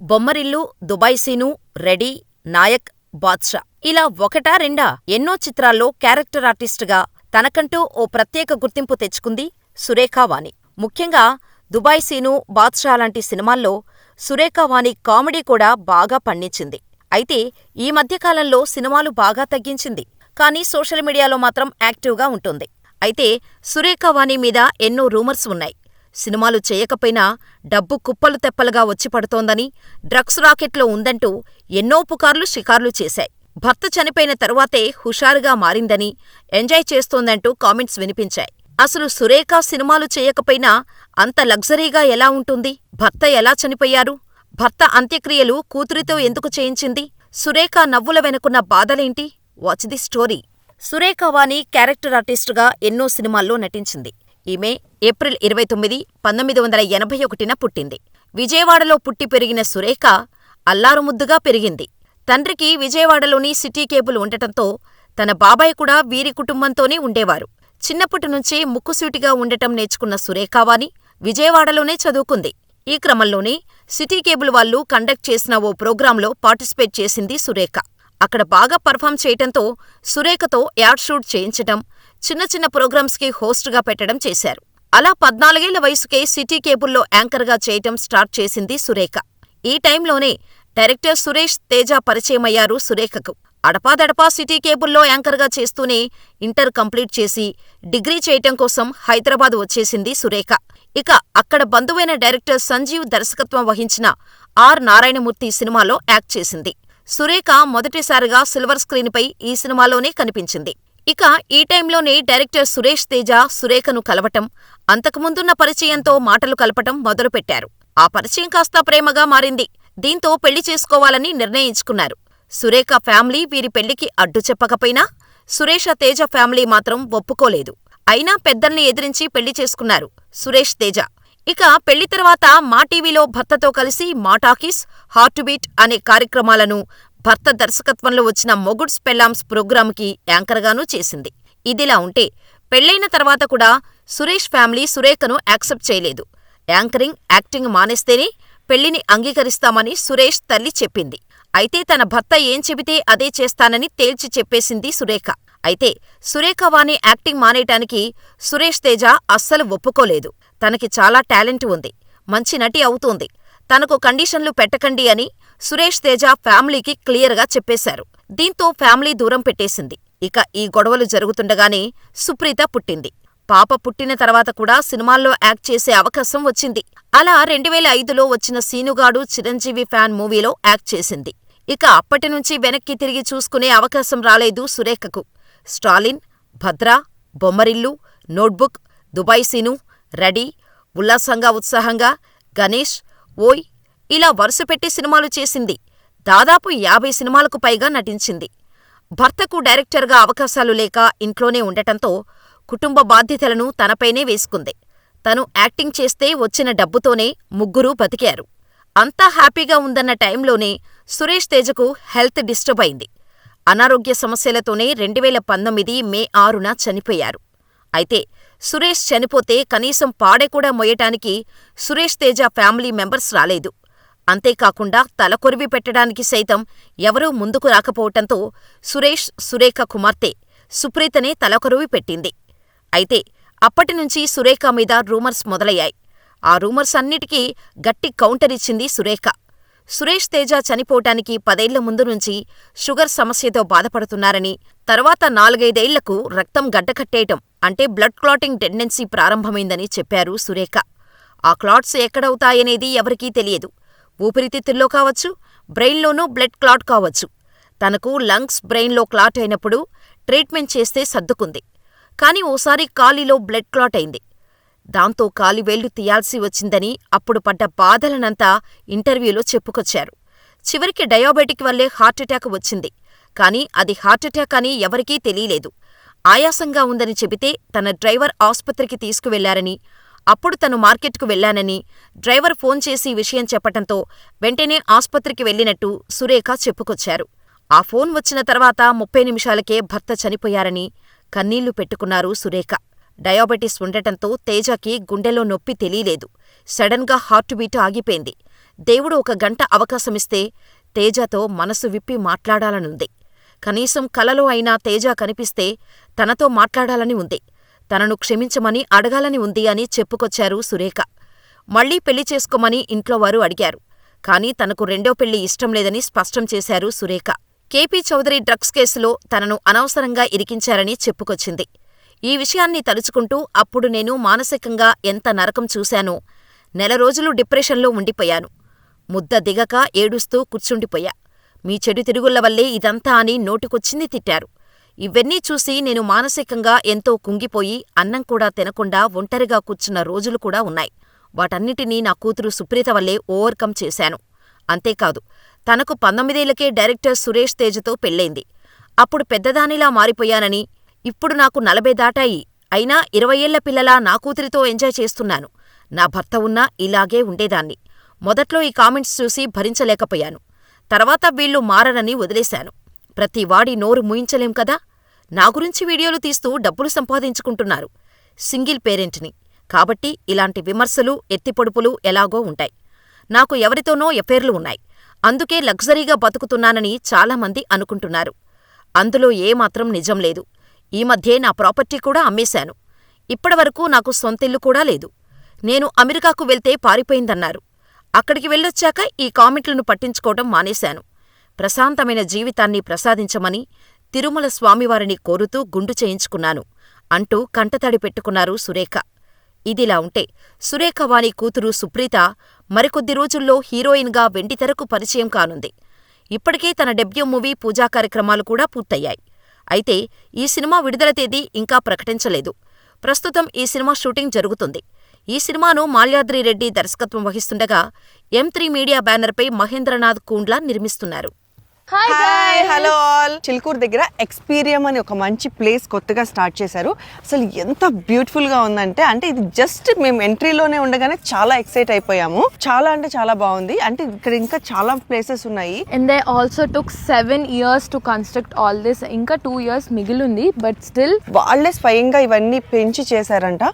Bommarillu, Dubai Seenu, ready, Nayak, Baadshah ఇలా ఒకటా రెండా ఎన్నో చిత్రాల్లో క్యారెక్టర్ ఆర్టిస్టుగా తనకంటూ ఓ ప్రత్యేక గుర్తింపు తెచ్చుకుంది సురేఖావాణి ముఖ్యంగా దుబాయ్ సీను, బాద్షా లాంటి సినిమాల్లో సురేఖా వాణి కామెడీ కూడా బాగా పండించింది. అయితే ఈ మధ్యకాలంలో సినిమాలు బాగా తగ్గించింది. కానీ సోషల్ మీడియాలో మాత్రం యాక్టివ్గా ఉంటుంది. అయితే సురేఖా వాణి మీద ఎన్నో రూమర్స్ ఉన్నాయి. సినిమాలు చేయకపోయినా డబ్బు కుప్పలు తెప్పలుగా వచ్చి పడుతోందని, డ్రగ్స్ రాకెట్లో ఉందంటూ ఎన్నో పుకార్లు షికార్లు చేశాయి. భర్త చనిపోయిన తరువాతే హుషారుగా మారిందని, ఎంజాయ్ చేస్తోందంటూ కామెంట్స్ వినిపించాయి. అసలు సురేఖ సినిమాలు చేయకపోయినా అంత లగ్జరీగా ఎలా ఉంటుంది? భర్త ఎలా చనిపోయారు? భర్త అంత్యక్రియలు కూతురితో ఎందుకు చేయించింది? సురేఖ నవ్వుల వెనుకున్న బాధలేంటి? Watch the story. Surekha Vani character ఆర్టిస్టుగా ఎన్నో సినిమాల్లో నటించింది. ఈమె ఏప్రిల్ ఇరవై తొమ్మిది, పంతొమ్మిది వందల ఎనభై ఒకటిన పుట్టింది. విజయవాడలో పుట్టి పెరిగిన సురేఖ అల్లారుముద్దుగా పెరిగింది. తండ్రికి విజయవాడలోని సిటీ కేబుల్ ఉండటంతో తన బాబాయ్ కూడా వీరి కుటుంబంతోనే ఉండేవారు. చిన్నప్పటినుంచే ముక్కుసూటిగా ఉండటం నేర్చుకున్న సురేఖావాని విజయవాడలోనే చదువుకుంది. ఈ క్రమంలోనే సిటీ కేబుల్ వాళ్ళు కండక్ట్ చేసిన ఓ ప్రోగ్రాంలో పార్టిసిపేట్ చేసింది సురేఖ. అక్కడ బాగా పర్ఫామ్ చేయటంతో సురేఖతో యాడ్ షూట్ చేయించటం, చిన్న చిన్న ప్రోగ్రామ్స్కి హోస్ట్గా పెట్టడం చేశారు. అలా పద్నాలుగేళ్ళ వయసుకే సిటీ కేబుల్లో యాంకర్గా చేయటం స్టార్ట్ చేసింది సురేఖ. ఈ టైంలోనే డైరెక్టర్ సురేష్ తేజ పరిచయమయ్యారు సురేఖకు. అడపాదడపా సిటీ కేబుల్లో యాంకర్గా చేస్తూనే ఇంటర్ కంప్లీట్ చేసి, డిగ్రీ చేయటం కోసం హైదరాబాద్ వచ్చేసింది సురేఖ. ఇక అక్కడ బంధువైన డైరెక్టర్ సంజీవ్ దర్శకత్వం వహించిన ఆర్ నారాయణమూర్తి సినిమాలో యాక్ట్ చేసింది. సురేఖ మొదటిసారిగా సిల్వర్ స్క్రీన్పై ఈ సినిమాలోనే కనిపించింది. ఇక ఈ టైంలోనే డైరెక్టర్ సురేష్ తేజ సురేఖను కలవటం, అంతకుముందున్న పరిచయంతో మాటలు కలపటం మొదలుపెట్టారు. ఆ పరిచయం కాస్త ప్రేమగా మారింది. దీంతో పెళ్ళి చేసుకోవాలని నిర్ణయించుకున్నారు. సురేఖ ఫ్యామిలీ వీరి పెళ్ళికి అడ్డు చెప్పకపోయినా, సురేష తేజ ఫ్యామిలీ మాత్రం ఒప్పుకోలేదు. అయినా పెద్దల్ని ఎదిరించి పెళ్ళి చేసుకున్నారు సురేష్ తేజ. ఇక పెళ్ళి తర్వాత మా టీవీలో భర్తతో కలిసి మా టాకీస్, హార్ట్ బీట్ అనే కార్యక్రమాలను భర్త దర్శకత్వంలో వచ్చిన మొగుడ్స్ స్పెల్లామ్స్ ప్రోగ్రాంకి యాంకర్గానూ చేసింది. ఇదిలా ఉంటే పెళ్ళైన తర్వాత కూడా సురేష్ ఫ్యామిలీ సురేఖను యాక్సెప్ట్ చేయలేదు. యాంకరింగ్, యాక్టింగ్ మానేస్తేనే పెళ్ళిని అంగీకరిస్తామని సురేష్ తల్లి చెప్పింది. అయితే తన భర్త ఏం చెబితే అదే చేస్తానని తేల్చి చెప్పేసింది సురేఖ. అయితే సురేఖ వాణి యాక్టింగ్ మానేయటానికి సురేష్ తేజ అస్సలు ఒప్పుకోలేదు. తనకి చాలా టాలెంట్ ఉంది. మంచి నటి అవుతోంది. తనకు కండిషన్లు పెట్టకండి అని సురేష్ తేజ ఫ్యామిలీకి క్లియర్గా చెప్పేశారు. దీంతో ఫ్యామిలీ దూరం పెట్టేసింది. ఇక ఈ గొడవలు జరుగుతుండగానే సుప్రీత పుట్టింది. పాప పుట్టిన తర్వాత కూడా సినిమాల్లో యాక్ట్ చేసే అవకాశం వచ్చింది. అలా రెండువేల ఐదులో వచ్చిన సీనుగాడు చిరంజీవి ఫ్యాన్ మూవీలో యాక్ట్ చేసింది. ఇక అప్పటి నుంచి వెనక్కి తిరిగి చూసుకునే అవకాశం రాలేదు సురేఖకు. Stalin, Bhadra, Bommarillu, notebook, Dubai Seenu, ready, ఉల్లాసంగా ఉత్సాహంగా, గణేష్, ఓయ్ ఇలా వరుసపెట్టి సినిమాలు చేసింది. దాదాపు యాభై సినిమాలకు పైగా నటించింది. భర్తకు డైరెక్టర్గా అవకాశాలు లేక ఇంట్లోనే ఉండటంతో కుటుంబ బాధ్యతలను తనపైనే వేసుకుంది. తను యాక్టింగ్ చేస్తే వచ్చిన డబ్బుతోనే ముగ్గురూ బతికారు. అంతా హ్యాపీగా ఉందన్న టైంలోనే సురేష్ తేజకు హెల్త్ డిస్టర్బ్ అయింది. అనారోగ్య సమస్యలతోనే రెండువేల పంతొమ్మిది మే ఆరున చనిపోయారు. అయితే సురేష్ చనిపోతే కనీసం పాడె కూడా మొయ్యటానికి సురేష్ తేజ ఫ్యామిలీ మెంబర్స్ రాలేదు. అంతేకాకుండా తలకొరివి పెట్టడానికి సైతం ఎవరూ ముందుకు రాకపోవటంతో సురేష్, సురేఖ కుమార్తె సుప్రీతనే తలకొరివి పెట్టింది. అయితే అప్పటినుంచి సురేఖ మీద రూమర్స్ మొదలయ్యాయి. ఆ రూమర్స్ అన్నిటికీ గట్టి కౌంటరిచ్చింది సురేఖ. సురేష్ తేజ చనిపోవటానికి పదేళ్ళ ముందు నుంచి షుగర్ సమస్యతో బాధపడుతున్నారని, తర్వాత నాలుగైదేళ్ళకు రక్తం గడ్డకట్టేయటం అంటే బ్లడ్ క్లాటింగ్ టెండెన్సీ ప్రారంభమైందని చెప్పారు సురేఖ. ఆ క్లాట్స్ ఎక్కడవుతాయనేది ఎవరికీ తెలియదు. ఊపిరితిత్తుల్లో కావచ్చు, బ్రెయిన్లోనూ బ్లడ్ క్లాట్ కావచ్చు. తనకు లంగ్స్, బ్రెయిన్లో క్లాట్ అయినప్పుడు ట్రీట్మెంట్ చేస్తే సర్దుకుంది. కానీ ఓసారి కాలిలో బ్లడ్ క్లాట్ అయింది. దాంతో కాలివేళ్ళు తీయాల్సి వచ్చిందని అప్పుడు పడ్డ బాధలనంతా ఇంటర్వ్యూలో చెప్పుకొచ్చారు. చివరికి డయాబెటిక్ వల్లే హార్టెటాక్ వచ్చింది. కానీ అది హార్టెటాక్ అని ఎవరికీ తెలీలేదు. ఆయాసంగా ఉందని చెబితే తన డ్రైవర్ ఆస్పత్రికి తీసుకువెళ్ళారని, అప్పుడు తను మార్కెట్కు వెళ్ళానని డ్రైవర్ ఫోన్ చేసి విషయం చెప్పటంతో వెంటనే ఆస్పత్రికి వెళ్ళినట్టు సురేఖ చెప్పుకొచ్చారు. ఆ ఫోన్ వచ్చిన తర్వాత ముప్పై నిమిషాలకే భర్త చనిపోయారని కన్నీళ్ళు పెట్టుకున్నారు సురేఖ. డయాబెటిస్ ఉండటంతో తేజకి గుండెలో నొప్పి తెలీలేదు. సడన్గా హార్ట్ బీట్ ఆగిపోయింది. దేవుడు ఒక గంట అవకాశమిస్తే తేజతో మనసు విప్పి మాట్లాడాలనుంది. కనీసం కలలో అయినా తేజ కనిపిస్తే తనతో మాట్లాడాలని ఉంది. తనను క్షమించమని అడగాలని ఉంది అని చెప్పుకొచ్చారు సురేఖ. మళ్ళీ పెళ్ళి చేసుకోమని ఇంట్లోవారు అడిగారు. కానీ తనకు రెండో పెళ్ళి ఇష్టం లేదని స్పష్టం చేశారు సురేఖ. కేపీ చౌదరి డ్రగ్స్ కేసులో తనను అనవసరంగా ఇరికించారని చెప్పుకొచ్చింది. ఈ విషయాన్ని తలుచుకుంటూ అప్పుడు నేను మానసికంగా ఎంత నరకం చూశానో, నెల రోజులు డిప్రెషన్లో ఉండిపోయాను. ముద్ద దిగక ఏడుస్తూ కూర్చుండిపోయా. మీ చెడు తిరుగుళ్ళ వల్లే ఇదంతా అని నోటికొచ్చింది తిట్టారు. ఇవన్నీ చూసి నేను మానసికంగా ఎంతో కుంగిపోయి అన్నం కూడా తినకుండా ఒంటరిగా కూర్చున్న రోజులు కూడా ఉన్నాయి. వాటన్నిటినీ నా కూతురు సుప్రీత వల్లే ఓవర్కమ్ చేశాను. అంతేకాదు, తనకు పంతొమ్మిదేళ్ళకే డైరెక్టర్ సురేష్ తేజతో పెళ్ళైంది. అప్పుడు పెద్దదానిలా మారిపోయానని, ఇప్పుడు నాకు నలభై దాటాయి. అయినా ఇరవై ఏళ్ళ పిల్లలా నా కూతురితో ఎంజాయ్ చేస్తున్నాను. నా భర్త ఉన్నా ఇలాగే ఉండేదాన్ని. మొదట్లో ఈ కామెంట్స్ చూసి భరించలేకపోయాను. తర్వాత వీళ్ళు మారనని వదిలేశాను. ప్రతి వాడి నోరు మూయించలేం కదా! నా గురించి వీడియోలు తీస్తూ డబ్బులు సంపాదించుకుంటున్నారు. సింగిల్ పేరెంట్ని. కాబట్టి ఇలాంటి విమర్శలు, ఎత్తిపొడుపులు ఎలాగో ఉంటాయి. నాకు ఎవరితోనో ఎఫైర్లు ఉన్నాయి. అందుకే లగ్జరీగా బతుకుతున్నానని చాలామంది అనుకుంటున్నారు. అందులో ఏమాత్రం నిజం లేదు. ఈ మధ్యే నా ప్రాపర్టీ కూడా అమ్మేశాను. ఇప్పటివరకు నాకు సొంతిల్లు కూడా లేదు. నేను అమెరికాకు వెళ్తే పారిపోయిందన్నారు. అక్కడికి వెళ్ళొచ్చాక ఈ కామెంట్లను పట్టించుకోవటం మానేశాను. ప్రశాంతమైన జీవితాన్ని ప్రసాదించమని తిరుమల స్వామివారిని కోరుతూ గుండు చేయించుకున్నాను అంటూ కంటతడి పెట్టుకున్నారు సురేఖ. ఇదిలా ఉంటే సురేఖ వాణి కూతురు సుప్రీత మరికొద్ది రోజుల్లో హీరోయిన్గా వెండితెరకు పరిచయం కానుంది. ఇప్పటికే తన డెబ్యూ మూవీ పూజా కార్యక్రమాలు కూడా పూర్తయ్యాయి. అయితే ఈ సినిమా విడుదల తేదీ ఇంకా ప్రకటించలేదు. ప్రస్తుతం ఈ సినిమా షూటింగ్ జరుగుతుంది. ఈ సినిమాను మాల్యాద్రి రెడ్డి దర్శకత్వం వహిస్తుండగా ఎం త్రీ మీడియా బ్యానర్పై మహేంద్రనాథ్ కూండ్లా నిర్మిస్తున్నారు. హాయ్ హలో ఆల్ చిలుకూరు దగ్గర ఎక్స్పీరియం అని ఒక మంచి ప్లేస్ కొత్తగా స్టార్ట్ చేశారు. అసలు ఎంత బ్యూటిఫుల్గా ఉందంటే అంటే ఇది జస్ట్ మేము ఎంట్రీలోనే ఉండగానే చాలా ఎక్సైట్ అయిపోయాము. చాలా అంటే చాలా బాగుంది. అంటే ఇక్కడ ఇంకా చాలా ప్లేసెస్ ఉన్నాయి. And they also took seven years to construct all this. ఇంకా టూ ఇయర్స్ మిగిలింది బట్ స్టిల్ వాళ్ళే స్వయంగా ఇవన్నీ పెంచి చేశారంట.